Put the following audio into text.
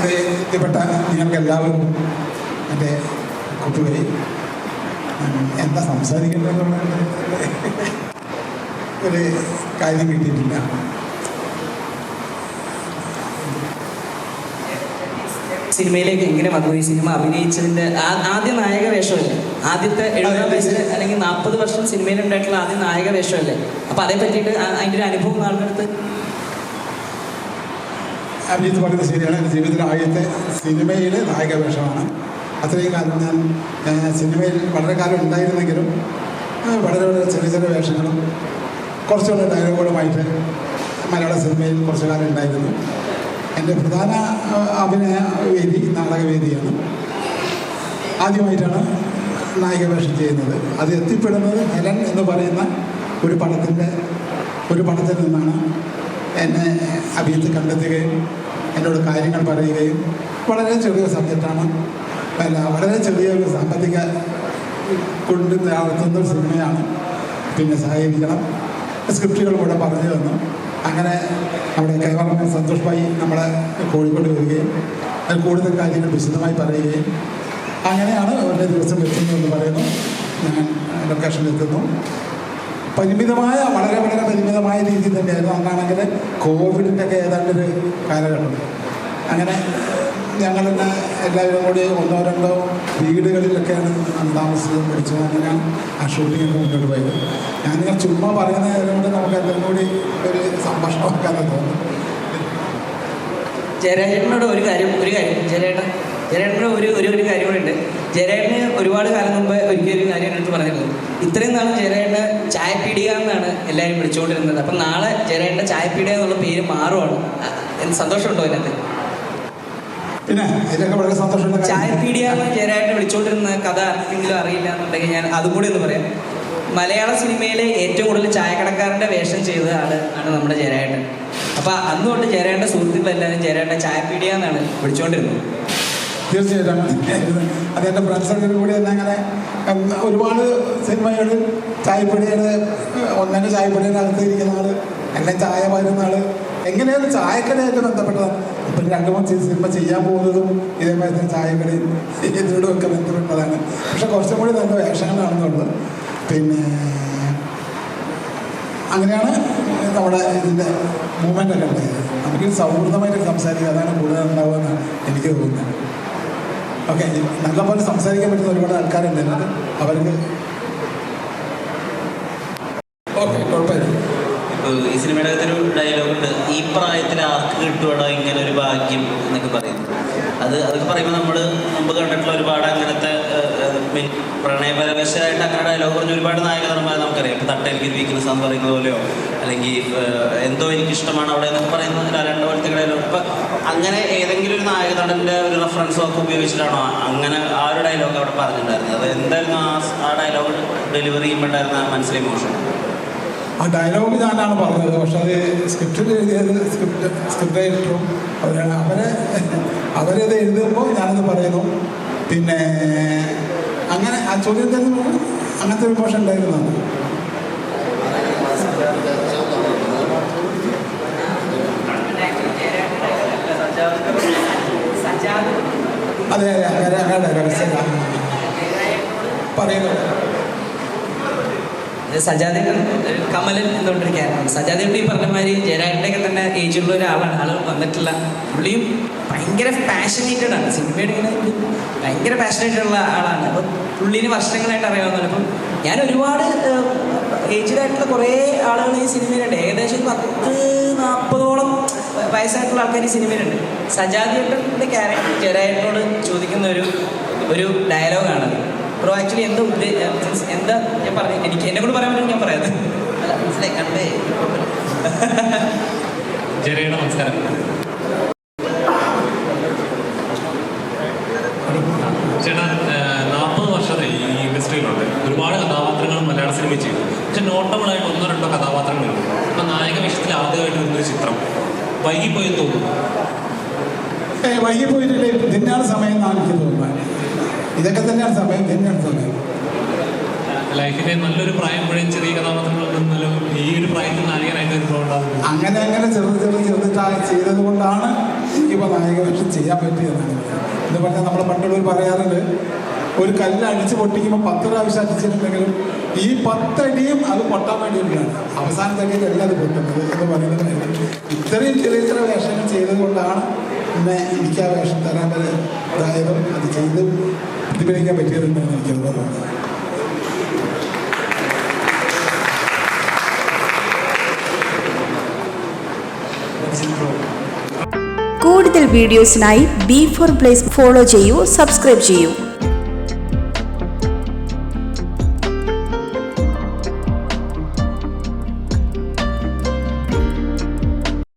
ഇവിടെ എത്തിപ്പെട്ട നിങ്ങൾക്ക് എല്ലാവർക്കും എന്റെ കുട്ടികളെ എന്താ സംസാരിക്കേണ്ടതെന്നുള്ള ഒരു കാര്യം കിട്ടിയിട്ടില്ല. സിനിമയിലേക്ക് എങ്ങനെ വന്നു? ഈ സിനിമ അഭിനയിച്ചതിന്റെ ആദ്യ നായക വേഷമല്ലേ? ആദ്യത്തെ എഴുപതാം വയസ്സിൽ അല്ലെങ്കിൽ നാൽപ്പത് വർഷം സിനിമയിൽ ഉണ്ടായിട്ടുള്ള ആദ്യ നായക വേഷമല്ലേ? അപ്പൊ അതേ പറ്റിയിട്ട് അതിന്റെ ഒരു അനുഭവം ആളുകൾക്ക് അഭിജിത്ത് പറയുന്നത് ശരിയാണ് എന്റെ ജീവിതത്തിലെ ആദ്യത്തെ സിനിമയിലെ നായക വേഷമാണ്. അത്രയും കാലം ഞാൻ സിനിമയിൽ വളരെ കാലം ഉണ്ടായിരുന്നെങ്കിലും വളരെ വളരെ ചെറിയ ചെറിയ വേഷങ്ങളും കുറച്ചുകൂടെ ഡയലോഗുകളുമായിട്ട് മലയാള സിനിമയിൽ കുറച്ചു കാലം ഉണ്ടായിരുന്നു. എന്റെ പ്രധാന അഭിനയ വേദി നാടകവേദിയാണ് ആദ്യമായിട്ടാണ് നായിക വേഷം ചെയ്യുന്നത്. അത് എത്തിപ്പെടുന്നത് ഹെലൻ എന്ന് പറയുന്ന ഒരു പടത്തിന്റെ ഒരു പടത്തിൽ നിന്നാണ് എന്നെ അഭിയത്ത് കണ്ടെത്തുകയും എന്നോട് കാര്യങ്ങൾ പറയുകയും വളരെ ചെറിയ സബ്ജക്റ്റാണ് അല്ല വളരെ ചെറിയൊരു സാമ്പത്തിക കൊണ്ട് നടത്തുന്ന ഒരു സിനിമയാണ്. പിന്നെ സഹകരിക്കണം സ്ക്രിപ്റ്റുകൾ കൂടെ പറഞ്ഞു തന്നു. അങ്ങനെ അവിടെ കൈവർണ സന്തോഷ് ഭായി നമ്മളെ കോഴിക്കോട് വരികയും അതിൽ കൂടുതൽ കാര്യങ്ങൾ വിശദമായി പറയുകയും അങ്ങനെയാണ് അവരുടെ ദിവസം എത്തുന്നു എന്ന് പറയുന്നു. ഞാൻ ലൊക്കേഷനിൽ എത്തുന്നു. പരിമിതമായ വളരെ വളരെ പരിമിതമായ രീതിയിൽ തന്നെയായിരുന്നു. അന്നാണെങ്കിൽ കോവിഡിന്റെ ഒക്കെ ഏതാണ്ട് ഒരു കാലഘട്ടം. അങ്ങനെ ഞങ്ങൾ തന്നെ എല്ലാവരും കൂടി ഒന്നോ രണ്ടോ വീടുകളിലൊക്കെയാണ് താമസിച്ചത് പഠിച്ചത്. അങ്ങനെയാണ് ആ ഷൂട്ടിങ്ങൊക്കെ മുന്നോട്ട് പോയത്. ഞാനിങ്ങനെ ചുമ്മാ പറയുന്നത് കൊണ്ട് നമുക്ക് എല്ലാം കൂടി ഒരു സംഭാഷണമാക്കാതെ തോന്നുന്നു ജയരാജേട്ടനോട് ഒരു കാര്യം ഒരു കാര്യം. ജയരേട്ടൻ ജയരേട്ടന് ഒരു ഒരു ഒരു കാര്യം കൂടെ ഉണ്ട്. ജയരേട്ടന് ഒരുപാട് കാലം മുമ്പ് ഒരിക്കലും ഒരു കാര്യം എടുത്ത് പറഞ്ഞിരുന്നു. ഇത്രയും നാളും ജയരേട്ടന് ചായപ്പീടിക എന്നാണ് എല്ലാവരും വിളിച്ചുകൊണ്ടിരുന്നത്. അപ്പം നാളെ ജയരേട്ടന്റെ ചായപ്പീടിക എന്നുള്ള പേര് മാറുവാണ്. എനിക്ക് സന്തോഷമുണ്ടോ അതിനകത്ത്? പിന്നെ വളരെ സന്തോഷമുള്ള ചായപ്പീടിയ ജയരായിട്ട് വിളിച്ചുകൊണ്ടിരുന്ന കഥ ആർക്കെങ്കിലും അറിയില്ല എന്നുണ്ടെങ്കിൽ ഞാൻ അതും കൂടി ഒന്ന് പറയാം. മലയാള സിനിമയിലെ ഏറ്റവും കൂടുതൽ ചായക്കടക്കാരന്റെ വേഷം ചെയ്ത ആൾ ആണ് നമ്മുടെ ജയരായിട്ട് അപ്പൊ അന്ന് തൊട്ട് ജയരാട്ടന്റെ സുഹൃത്തുക്കളെല്ലാവരും ജയരാട്ടൻ ചായപ്പീടിയ എന്നാണ് വിളിച്ചുകൊണ്ടിരുന്നത്. തീർച്ചയായിട്ടും. അതെന്റെ ഫ്രണ്ട്സൊക്കെ കൂടി തന്നെ അങ്ങനെ ഒരുപാട് സിനിമകളിൽ ചായപ്പൊടിയുടെ ഒന്നര ചായപ്പൊടിയുടെ അകത്ത് ഇരിക്കുന്ന ആൾ എന്നെ ചായ പകരുന്ന ആൾ എങ്ങനെയാണ് ചായക്കടയായിട്ട് ബന്ധപ്പെട്ടതാണ് ഇപ്പം രണ്ട് മൂന്ന് സിനിമ ചെയ്യാൻ പോകുന്നതും ഇതേമാതിരി തന്നെ ചായക്കടയും ഇതിനോടും ഒക്കെ ബന്ധപ്പെട്ടതാണ്. പക്ഷെ കുറച്ചും കൂടി നല്ല വേഷങ്ങളാണെന്നുള്ളത്. പിന്നെ അങ്ങനെയാണ് നമ്മുടെ ഇതിന്റെ മൂവ്മെന്റ് ഒക്കെ ഉണ്ടായത്. നമുക്ക് സൗഹൃദമായിട്ട് സംസാരിക്കുക അതാണ് കൂടുതൽ ഉണ്ടാവുമെന്നാണ് എനിക്ക് തോന്നുന്നത്. ഓക്കെ നല്ലപോലെ സംസാരിക്കാൻ പറ്റുന്ന ഒരുപാട് ആൾക്കാരുണ്ട് അവർക്ക് ഓക്കെ കുഴപ്പമില്ല. ഈ സിനിമയുടെ അകത്തൊരു ഡയലോഗുണ്ട് ഈ പ്രായത്തിൽ ആർക്ക് കിട്ടുവാടോ ഇങ്ങനെ ഒരു ഭാഗ്യം എന്നൊക്കെ പറയുന്നു അത് അതൊക്കെ പറയുമ്പോൾ നമ്മൾ മുമ്പ് കണ്ടിട്ടുള്ള ഒരുപാട് അങ്ങനത്തെ മീൻ പ്രണയപരവശമായിട്ട് അങ്ങനെ ഡയലോഗ് പറഞ്ഞ ഒരുപാട് നായക നടന്മാരെ നമുക്കറിയാം. തട്ട തട്ടേൽക്ക് വീക്ക്നെസ് എന്ന് പറയുന്നത് പോലെയോ അല്ലെങ്കിൽ എന്തോ എനിക്ക് ഇഷ്ടമാണ് അവിടെ എന്നൊക്കെ പറയുന്ന രണ്ട് പോലത്തെ ഡയലോഗ് ഇപ്പൊ അങ്ങനെ ഏതെങ്കിലും ഒരു നായക നടന്റെ ഒരു റെഫറൻസോ ഒക്കെ ഉപയോഗിച്ചിട്ടാണോ അങ്ങനെ ആ ഒരു ഡയലോഗ് അവിടെ പറഞ്ഞിട്ടുണ്ടായിരുന്നത്? അത് എന്തായിരുന്നു ആ ആ ഡയലോഗ് ഡെലിവറി ചെയ്യുമ്പോണ്ടായിരുന്ന മനസ്സിലെ ഇമോഷൻ ആ ഡയലോഗ് ഞാനാണ് പറഞ്ഞത്. പക്ഷെ അത് സ്ക്രിപ്റ്റിൽ എഴുതിയത് സ്ക്രിപ്റ്റ് സ്ക്രിപ്റ്റ് റൈറ്ററും അവരാണ്. അവരെ അവരത് എഴുതുമ്പോൾ ഞാനത് പറയുന്നു. പിന്നെ അങ്ങനെ ആ ചോദ്യത്തിൽ അങ്ങനത്തെ ഒരു ഭാഷ ഉണ്ടായിരുന്നു അതെ അതെ അങ്ങനെ അങ്ങനെ പറയുന്നത് സജാദേട്ടൻ കമലൻ എന്നുകൊണ്ടൊരു ക്യാരക്ടർ സജാദേട്ടൻ ഈ പറഞ്ഞ മാതിരി ജയരാട്ടന്റെയൊക്കെ തന്നെ ഏജുള്ള ഒരാളാണ്. ആൾ വന്നിട്ടുള്ള പുള്ളിയും ഭയങ്കര പാഷനേറ്റഡ് ആണ്. സിനിമയുടെ ഇങ്ങനെ ഭയങ്കര പാഷനേറ്റഡ് ഉള്ള ആളാണ്. അപ്പം പുള്ളിന് വർഷങ്ങളായിട്ട് അറിയാവുന്നതാണ്. അപ്പം ഞാൻ ഒരുപാട് ഏജ്ഡ് ആയിട്ടുള്ള കുറേ ആളുകൾ ഈ സിനിമയിലുണ്ട്. ഏകദേശം പത്ത് നാൽപ്പതോളം വയസ്സായിട്ടുള്ള ആൾക്കാർ ഈ സിനിമയിലുണ്ട്. സജാദിയുടെ ക്യാരക്ടർ ജയരാജനോട് ചോദിക്കുന്ന ഒരു ഒരു ഡയലോഗാണത് ബ്രോ ആക്ച്വലി എന്താ means എന്താ ഞാൻ പറഞ്ഞു എനിക്ക് എന്നെ കൂടെ പറയാൻ പറ്റും ഞാൻ പറയാം. അല്ല മനസ്സിലായി കണ്ടേ ജെറിയുടെ നമസ്കാരം. ചേട്ടാ നാൽപ്പത് വർഷത്തെ ഈ ഇൻഡസ്ട്രിയിലുണ്ട്. ഒരുപാട് കഥാപാത്രങ്ങൾ മലയാള സിനിമ ചെയ്തു. പക്ഷെ നോട്ടബിളായിട്ട് ഒന്നോ രണ്ടോ കഥാപാത്രങ്ങളുണ്ട്. ഇപ്പം നായക വേഷത്തിൽ ആദ്യമായിട്ട് വരുന്നൊരു ചിത്രം. വൈകിപ്പോയെന്ന് തോന്നുന്നു. വൈകിപ്പോയിട്ടില്ലേ. വൈകി പോയിട്ടില്ലേ ഇതിനാണ് സമയം എന്നാണ് എനിക്ക് തോന്നുന്നത് ഇതൊക്കെ തന്നെയാണ് സമയം തന്നെയാണ് സമയം. ലൈഫിലെ നല്ലൊരു പ്രായം മുഴുവൻ ചെറിയ ഈ ഒരു പ്രായത്തിൽ നായകനായിട്ട് വരുമ്പോൾ അങ്ങനെ അങ്ങനെ ചെറുത് ചെറുത് ചെറുതിട്ടാ ചെയ്തത് കൊണ്ടാണ് ഇപ്പോൾ നായക വേഷം ചെയ്യാൻ പറ്റിയത് എന്ന് പറഞ്ഞാൽ നമ്മൾ പണ്ടുള്ളവർ പറയാറുണ്ട് ഒരു കല്ല് അടിച്ച് പൊട്ടിക്കുമ്പോൾ പത്ത് പ്രാവശ്യം അടിച്ചിട്ടുണ്ടെങ്കിലും ഈ പത്തടിയും അത് പൊട്ടാൻ വേണ്ടിയിട്ടാണ്. അവസാനത്തേക്ക് കല്ല് അത് പൊട്ടുന്നത് എന്ന് പറയുന്നത് ഇത്രയും ചെറിയ ചെറിയ വേഷങ്ങൾ ചെയ്തത് കൊണ്ടാണ് പിന്നെ എനിക്ക് ആ വേഷം തരാൻ വരെ ഇതായതും അത് ചെയ്ത് പ്രതിഫലിക്കാൻ പറ്റിയതെന്നാണ് എനിക്ക് തോന്നുന്നത്? കൂടുതൽ വീഡിയോസിനായി ബി ഫോർ പ്ലേസ് ഫോളോ ചെയ്യൂ സബ്സ്ക്രൈബ് ചെയ്യൂ.